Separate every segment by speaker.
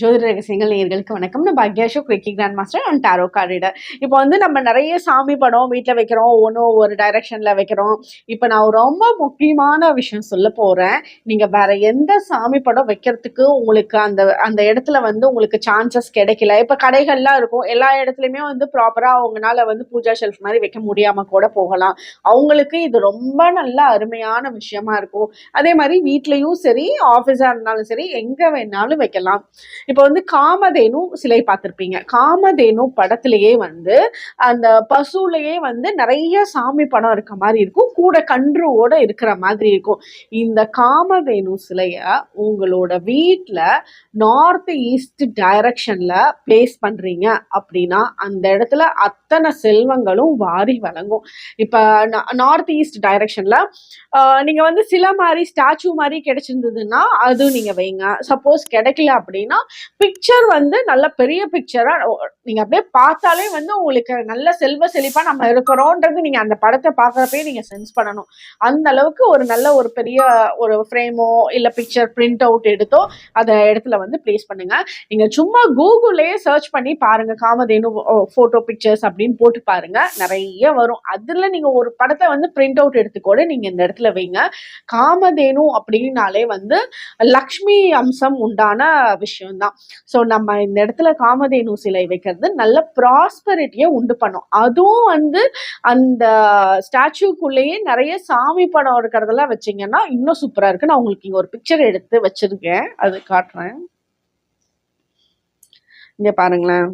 Speaker 1: ஜோதிட ரகசியங்கள் நேர்களுக்கு வணக்கம். நான் பாக்யாஷோ கிரிக்கி grand master and tarot card reader இப்போ வந்து நம்ம நிறைய சாமி படம் வீட்டில் வைக்கிறோம் ஒன்றும் ஒரு டைரக்ஷனில் வைக்கிறோம். இப்போ நான் ரொம்ப முக்கியமான விஷயம் சொல்ல போகிறேன் நீங்கள் வேற எந்த சாமி படம் வைக்கிறதுக்கு உங்களுக்கு அந்த அந்த இடத்துல வந்து உங்களுக்கு சான்சஸ் கிடைக்கல. இப்போ கடைகள்லாம் இருக்கும். எல்லா இடத்துலையுமே வந்து ப்ராப்பராக அவங்களால வந்து பூஜா ஷெல்ஃப் மாதிரி வைக்க முடியாமல் கூட போகலாம். அவங்களுக்கு இது ரொம்ப நல்ல அருமையான விஷயமா இருக்கும். அதே மாதிரி வீட்லேயும் சரி ஆஃபீஸாக இருந்தாலும் சரி எங்கே வேணாலும் வைக்கலாம். இப்போ வந்து காமதேனு சிலை பார்த்துருப்பீங்க. காமதேனு படத்திலேயே வந்து அந்த பசுலையே வந்து நிறைய சாமி படம் இருக்க மாதிரி இருக்கும். கூட கன்றுவோட இருக்கிற மாதிரி இருக்கும். இந்த காமதேனு சிலைய உங்களோட வீட்டில் நார்த் ஈஸ்ட் டைரக்ஷன்ல பிளேஸ் பண்றீங்க அப்படின்னா அந்த இடத்துல அத்தனை செல்வங்களும் வாரி வழங்கும். இப்போ நார்த் ஈஸ்ட் டைரக்ஷன்ல நீங்க வந்து சில மாதிரி ஸ்டாச்சு மாதிரி கிடைச்சிருந்ததுன்னா அது நீங்க வைங்க. சப்போஸ் கிடைக்கல அப்படின்னா பிக்சர் வந்து நல்ல பெரிய பிக்சரா நீங்க அப்படியே பார்த்தாலே வந்து உங்களுக்கு நல்ல செல்வ செழிப்பா நம்ம இருக்கிறோன்றது நீங்க அந்த படத்தை பார்க்கறப்பே நீங்க சென்ஸ் பண்ணணும். அந்த அளவுக்கு ஒரு நல்ல ஒரு பெரிய ஒரு ஃப்ரேமோ இல்ல பிக்சர் பிரிண்ட் அவுட் எடுத்தோ அதை இடத்துல வந்து பிளேஸ் பண்ணுங்க. நீங்க சும்மா கூகுளே சர்ச் பண்ணி பாருங்க. காமதேனு போட்டோ பிக்சர்ஸ் அப்படின்னு போட்டு பாருங்க. நிறைய வரும். அதுல நீங்க ஒரு படத்தை வந்து பிரிண்ட் அவுட் எடுத்துக்கூட நீங்க இந்த இடத்துல வைங்க. காமதேனு அப்படின்னாலே வந்து லக்ஷ்மி அம்சம் உண்டான விஷயம்தான். ஸோ நம்ம இந்த இடத்துல காமதேனு சிலை வைக்கிறது நல்ல ப்ராஸ்பரிட்டியை உண்டு பண்ணும். அதுவும் வந்து அந்த ஸ்டாச்சுக்குள்ளேயே நிறைய சாமி படம் இருக்கிறதெல்லாம் வச்சீங்கன்னா இன்னும் சூப்பராக இருக்குது நான் உங்களுக்கு இங்கே ஒரு பிக்சர் எடுத்து வச்சிருக்கேன். அது காட்டுறேன். இங்கே பாருங்களேன்.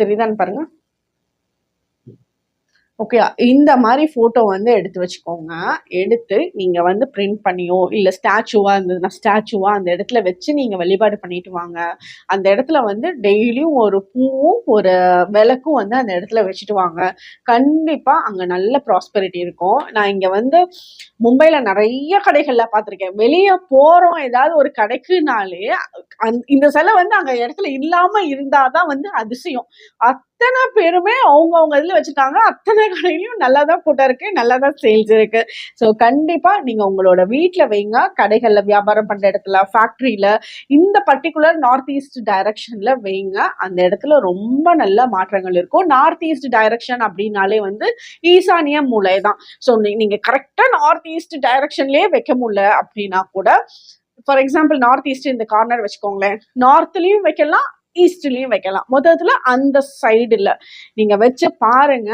Speaker 1: தெரியுதான்னு பாருங்கள் ஓகே இந்த மாதிரி ஃபோட்டோ வந்து எடுத்து வச்சுக்கோங்க. எடுத்து நீங்கள் வந்து பிரிண்ட் பண்ணியோ இல்லை ஸ்டாச்சுவாக இருந்ததுன்னா ஸ்டாச்சுவாக அந்த இடத்துல வச்சு நீங்கள் வழிபாடு பண்ணிட்டு வாங்க. அந்த இடத்துல வந்து டெய்லியும் ஒரு பூவும் ஒரு விளக்கும் வந்து அந்த இடத்துல வச்சுட்டு வாங்க. கண்டிப்பாக அங்கே நல்ல ப்ராஸ்பெரிட்டி இருக்கும். நான் இங்கே வந்து மும்பையில் நிறைய கடைகளில் பார்த்துருக்கேன். வெளியே போகிறோம் ஏதாவது ஒரு கடைக்குனாலே அந் இந்த சிலை வந்து அங்கே இடத்துல இல்லாமல் இருந்தால் தான் வந்து அதிசயம். அத்தனை பேருமே அவங்கவுங்க இதில் வச்சுட்டாங்க. அத்தனை கடையிலையும் நல்லா தான் போட்டோ இருக்கு நல்லா தான் சேல்ஸ் இருக்கு. ஸோ கண்டிப்பாக நீங்கள் உங்களோட வீட்டில் வைங்க. கடைகளில் வியாபாரம் பண்ணுற இடத்துல ஃபேக்ட்ரியில் இந்த பர்டிகுலர் நார்த் ஈஸ்ட் டைரக்ஷனில் வைங்க. அந்த இடத்துல ரொம்ப நல்ல மாற்றங்கள் இருக்கும். நார்த் ஈஸ்ட் டைரக்ஷன் அப்படின்னாலே வந்து ஈசானிய மூலை தான். ஸோ நீங்கள் கரெக்டாக நார்த் ஈஸ்ட் டைரக்ஷன்லேயே வைக்க முடியல அப்படின்னா கூட ஃபார் எக்ஸாம்பிள் நார்த் ஈஸ்ட் இந்த கார்னர் வச்சுக்கோங்களேன். நார்த்லேயும் வைக்கலாம் ஈஸ்ட்லேயும் வைக்கலாம். மொத்தத்தில் அந்த சைடுல நீங்க வச்சு பாருங்க.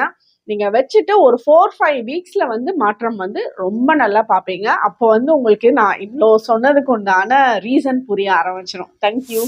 Speaker 1: நீங்க வச்சுட்டு ஒரு ஃபோர் ஃபைவ் வீக்ஸ்ல வந்து மாற்றம் வந்து ரொம்ப நல்லா பார்ப்பீங்க. அப்போ வந்து உங்களுக்கு நான் இவ்வளோ சொன்னதுக்கு உண்டான ரீசன் புரிய ஆரம்பிச்சிடும் தேங்க்யூ